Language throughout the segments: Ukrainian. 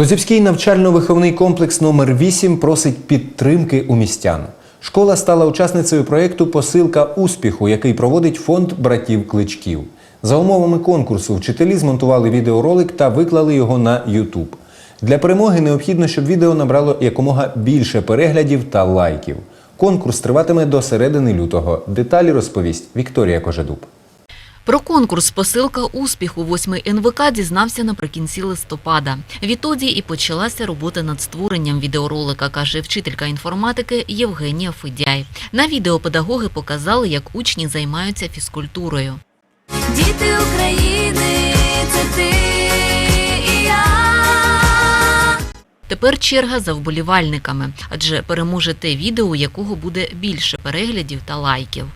Лозівський навчально-виховний комплекс номер 8 просить підтримки у містян. Школа стала учасницею проєкту Посилка успіху, який проводить фонд братів Кличків. За умовами конкурсу вчителі змонтували відеоролик та виклали його на YouTube. Для перемоги необхідно, щоб відео набрало якомога більше переглядів та лайків. Конкурс триватиме до середини лютого. Деталі розповість Вікторія Кожедуб. Про конкурс «Посилка успіху» 8 НВК дізнався наприкінці листопада. Відтоді і почалася робота над створенням відеоролика, каже вчителька інформатики Євгенія Федяй. На відео педагоги показали, як учні займаються фізкультурою. Діти України, це ти і я. Тепер черга за вболівальниками, адже переможе те відео, у якого буде більше переглядів та лайків.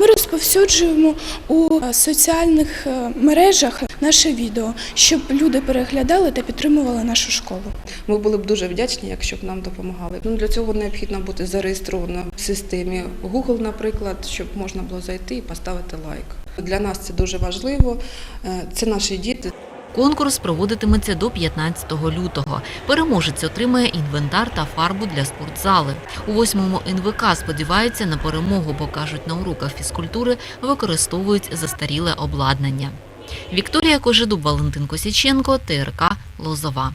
Ми розповсюджуємо у е, соціальних е, мережах наше відео, щоб люди переглядали та підтримували нашу школу. Ми були б дуже вдячні, якщо б нам допомагали. Ну для цього необхідно бути зареєстровано в системі Google, наприклад, щоб можна було зайти і поставити лайк. Для нас це дуже важливо. Е, Це наші діти. Конкурс проводитиметься до 15 лютого. Переможець отримає інвентар та фарбу для спортзали. У восьмому НВК сподіваються на перемогу, бо кажуть, на уроках фізкультури використовують застаріле обладнання. Вікторія Кожедуб, Валентин Косіченко, ТРК Лозова.